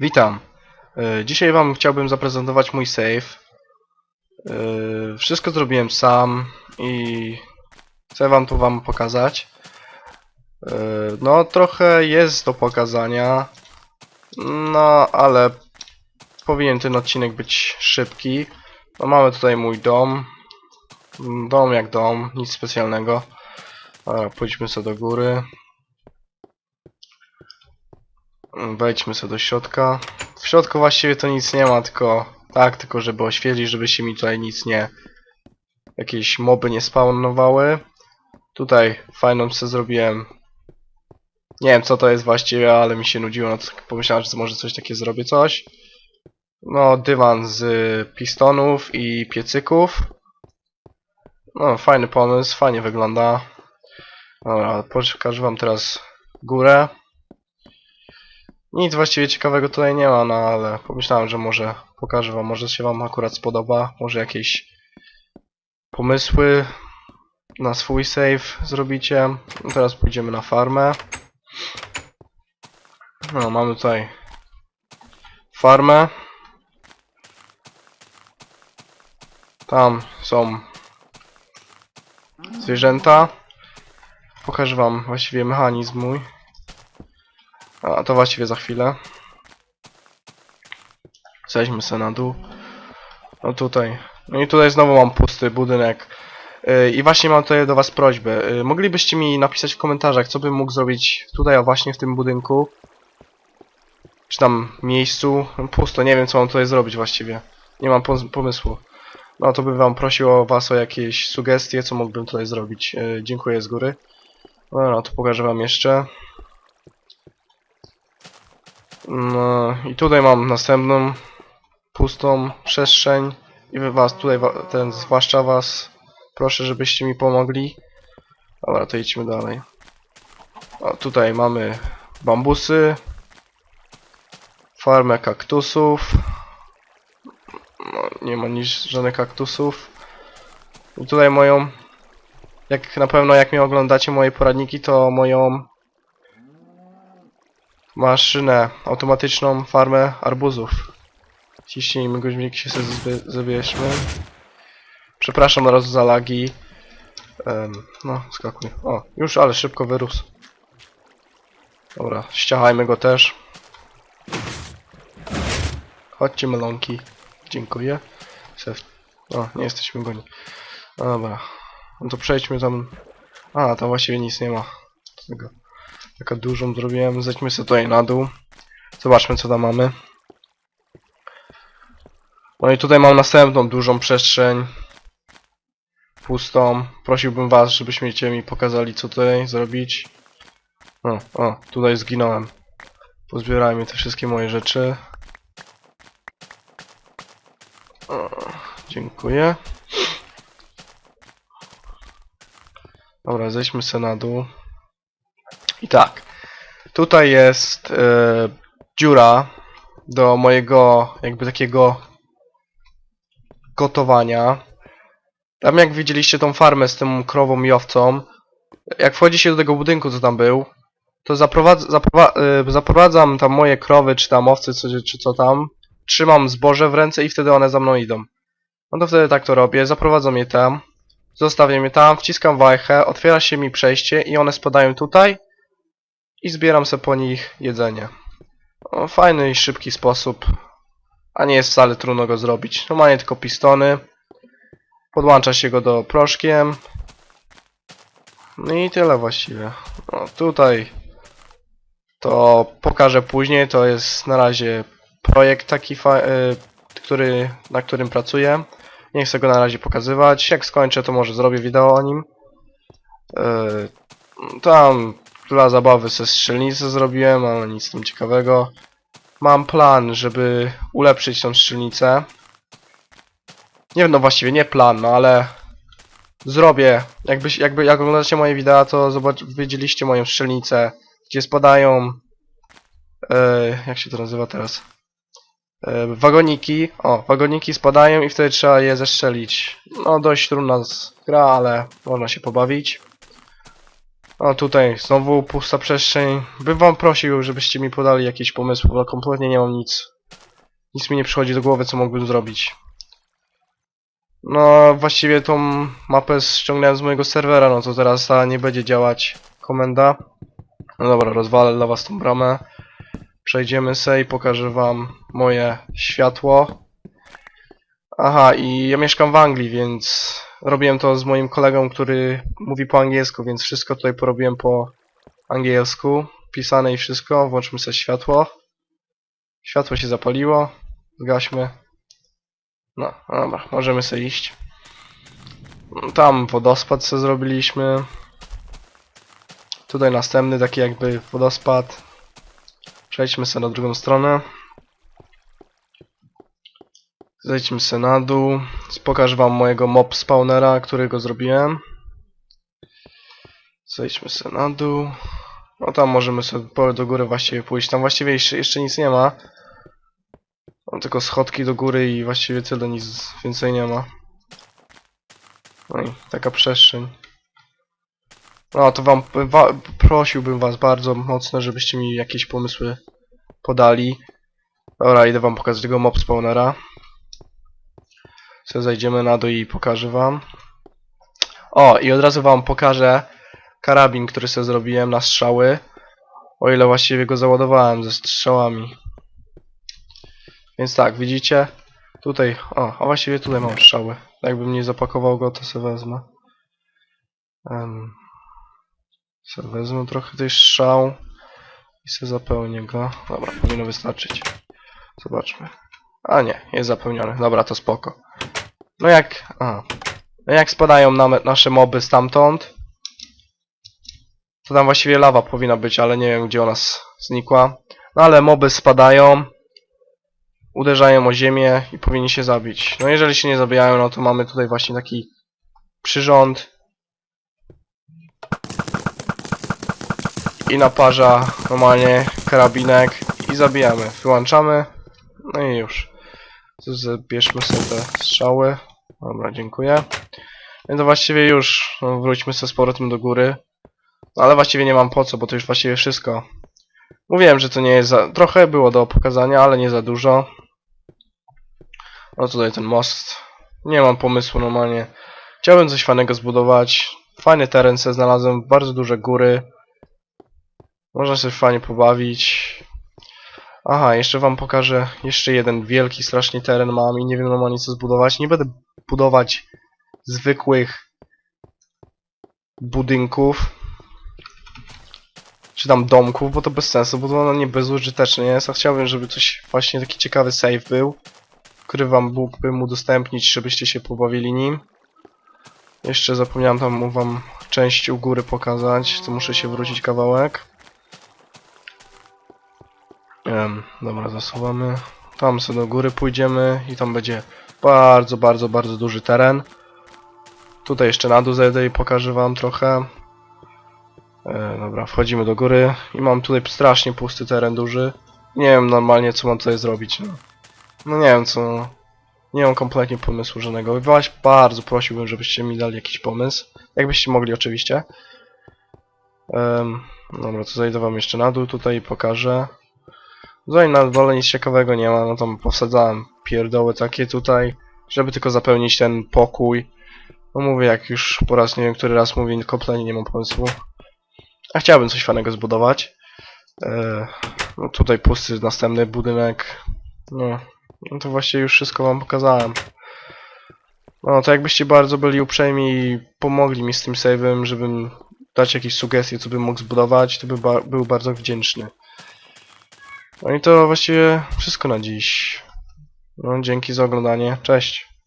Witam. E, Dzisiaj Wam chciałbym zaprezentować mój save. E, Wszystko zrobiłem sam i chcę Wam tu Wam pokazać. E, No, trochę jest do pokazania. No, ale powinien ten odcinek być szybki. No, mamy tutaj mój dom. Dom jak dom, nic specjalnego. Dobra, pójdźmy sobie do góry. Wejdźmy sobie do środka. W środku właściwie to nic nie ma, tylko tak, tylko żeby oświetlić, żeby się mi tutaj nic nie... Jakieś moby nie spawnowały. Tutaj fajną sobie zrobiłem... Nie wiem co to jest właściwie, ale mi się nudziło, no to pomyślałem, że może coś takie zrobię coś. No, dywan z pistonów i piecyków. No, fajny pomysł, fajnie wygląda. Dobra, pokażę wam teraz górę. Nic właściwie ciekawego tutaj nie ma, no ale pomyślałem, że może pokażę wam, może się wam akurat spodoba, może jakieś pomysły na swój save zrobicie. No teraz pójdziemy na farmę. No, mamy tutaj farmę. Tam są zwierzęta. Pokażę wam właściwie mechanizm mój. A to właściwie za chwilę. Zejdźmy sobie na dół. No tutaj. No i tutaj znowu mam pusty budynek. Yy, I właśnie mam tutaj do was prośbę. Yy, Moglibyście mi napisać w komentarzach, co bym mógł zrobić tutaj, a właśnie w tym budynku. Czy tam miejscu. No, pusto, nie wiem co mam tutaj zrobić właściwie. Nie mam pom- pomysłu. No to bym wam prosił o was o jakieś sugestie, co mógłbym tutaj zrobić. Yy, Dziękuję z góry. No, no to pokażę wam jeszcze. No i tutaj mam następną pustą przestrzeń i wy was tutaj, ten, zwłaszcza was proszę, żebyście mi pomogli. Dobra, to idźmy dalej. O, tutaj mamy bambusy, farmę kaktusów. No, nie ma nic, żadnych kaktusów. I tutaj moją, jak na pewno jak mnie oglądacie moje poradniki, to moją maszynę automatyczną farmę arbuzów. Ciśnijmy goźmik się zabierzmy. Przepraszam na razu za lagi. Em, no, skakuj. O, już, ale szybko wyrósł. Dobra, ściachajmy go też. Chodźcie melonki. Dziękuję. Sef. O, nie jesteśmy goni. Dobra. No to przejdźmy tam. A, tam właściwie nic nie ma. Tego. Taka dużą zrobiłem. Zejdźmy sobie tutaj na dół. Zobaczmy co tam mamy. No i tutaj mam następną dużą przestrzeń. Pustą. Prosiłbym was, żebyście mi pokazali co tutaj zrobić. O, o, tutaj zginąłem. Pozbierajmy te wszystkie moje rzeczy. O, dziękuję. Dobra, zejdźmy sobie na dół. I tak. Tutaj jest e, dziura do mojego jakby takiego gotowania. Tam jak widzieliście tą farmę z tą krową i owcą, jak wchodzi się do tego budynku co tam był, to zaprowadz, zaprowa, e, zaprowadzam tam moje krowy czy tam owce co, czy co tam, trzymam zboże w ręce i wtedy one za mną idą. No to wtedy tak to robię, zaprowadzam je tam, zostawiam je tam, wciskam wajchę, otwiera się mi przejście i one spadają tutaj i zbieram sobie po nich jedzenie. No, fajny i szybki sposób, a nie jest wcale trudno go zrobić. Normalnie tylko pistony, podłącza się go do proszkiem. No i tyle właściwie. No, tutaj to pokażę później, to jest na razie projekt taki, y, który, na którym pracuję. Nie chcę go na razie pokazywać. Jak skończę, to może zrobię wideo o nim. Y, tam dla zabawy ze strzelnicy zrobiłem, ale nic tam ciekawego. Mam plan, żeby ulepszyć tą strzelnicę. Nie wiem, no właściwie nie plan, no ale zrobię. Jakby, jakby jak oglądacie moje wideo, to zobacz, widzieliście moją strzelnicę, gdzie spadają e, jak się to nazywa teraz? E, wagoniki. O, wagoniki spadają i wtedy trzeba je zestrzelić. No dość trudna gra, ale można się pobawić. O, tutaj znowu pusta przestrzeń. Bym wam prosił, żebyście mi podali jakieś pomysły, bo kompletnie nie mam nic. Nic mi nie przychodzi do głowy, co mógłbym zrobić. No, właściwie tą mapę ściągnąłem z mojego serwera, no to teraz ta nie będzie działać komenda. No dobra, rozwalę dla was tą bramę. Przejdziemy se i pokażę wam moje światło. Aha, i ja mieszkam w Anglii, więc robiłem to z moim kolegą, który mówi po angielsku, więc wszystko tutaj porobiłem po angielsku. Pisane i wszystko. Włączmy sobie światło. Światło się zapaliło. Zgaśmy. No, no dobra, możemy sobie iść. Tam wodospad sobie zrobiliśmy. Tutaj następny taki jakby wodospad. Przejdźmy sobie na drugą stronę. Zejdźmy sobie na dół. Pokażę wam mojego mob spawnera, którego zrobiłem. Zejdźmy sobie na dół. No tam możemy sobie do góry właściwie pójść. Tam właściwie jeszcze, jeszcze nic nie ma. Mam tylko schodki do góry i właściwie tyle, nic więcej nie ma. No i taka przestrzeń. No to wam wa, prosiłbym was bardzo mocno, żebyście mi jakieś pomysły podali. Dobra, idę wam pokazać tego mob spawnera. Co zajdziemy na dół i pokażę wam. O, i od razu wam pokażę karabin, który sobie zrobiłem na strzały. O ile właściwie go załadowałem ze strzałami. Więc tak, widzicie? Tutaj, o, a właściwie tutaj mam strzały. Jakbym nie zapakował go, to sobie wezmę. Um, sobie wezmę trochę tych strzał i sobie zapełnię go. Dobra, powinno wystarczyć. Zobaczmy. A nie, jest zapełniony. Dobra, to spoko. No jak... A. No jak spadają nam nasze moby stamtąd, to tam właściwie lawa powinna być, ale nie wiem gdzie ona znikła. No ale moby spadają, uderzają o ziemię i powinni się zabić. No jeżeli się nie zabijają, no to mamy tutaj właśnie taki przyrząd. I naparza normalnie karabinek i zabijamy. Wyłączamy. No i już. Zabierzmy sobie te strzały. Dobra, dziękuję. No to właściwie już no, wróćmy sobie z powrotem do góry. No, ale właściwie nie mam po co, bo to już właściwie wszystko. Mówiłem, że to nie jest za... Trochę było do pokazania, ale nie za dużo. No tutaj ten most. Nie mam pomysłu normalnie. Chciałbym coś fajnego zbudować. Fajny teren sobie znalazłem, bardzo duże góry. Można się fajnie pobawić. Aha, jeszcze wam pokażę jeszcze jeden wielki strasznie teren mam i nie wiem normalnie co zbudować. Nie będę budować zwykłych budynków czy tam domków, bo to bez sensu, bo to nie bezużyteczne jest, a chciałbym, żeby coś właśnie taki ciekawy save był, który wam mógłbym udostępnić, żebyście się pobawili nim. Jeszcze zapomniałem tam wam część u góry pokazać, to muszę się wrócić kawałek. Em, dobra, zasuwamy. Tam sobie do góry pójdziemy i tam będzie bardzo, bardzo, bardzo duży teren. Tutaj jeszcze na dół zejdę i pokażę wam trochę. E, dobra, wchodzimy do góry i mam tutaj strasznie pusty teren duży. Nie wiem normalnie co mam tutaj zrobić. No, no nie wiem co. Nie mam kompletnie pomysłu żadnego. Właśnie bardzo prosiłbym, żebyście mi dali jakiś pomysł. Jakbyście mogli oczywiście. Dobra, to zejdę wam jeszcze na dół tutaj i pokażę. Tutaj na dole nic ciekawego nie ma, no tam powsadzałem pierdoły takie tutaj, żeby tylko zapełnić ten pokój. No mówię, jak już po raz nie wiem, który raz mówię, kompletnie nie mam pomysłu. A chciałbym coś fajnego zbudować. E, no tutaj pusty następny budynek. No, no to właściwie już wszystko wam pokazałem. No to jakbyście bardzo byli uprzejmi i pomogli mi z tym save'em, żebym dać jakieś sugestie, co bym mógł zbudować, to by ba był bardzo wdzięczny. No i to właściwie wszystko na dziś. No, dzięki za oglądanie. Cześć.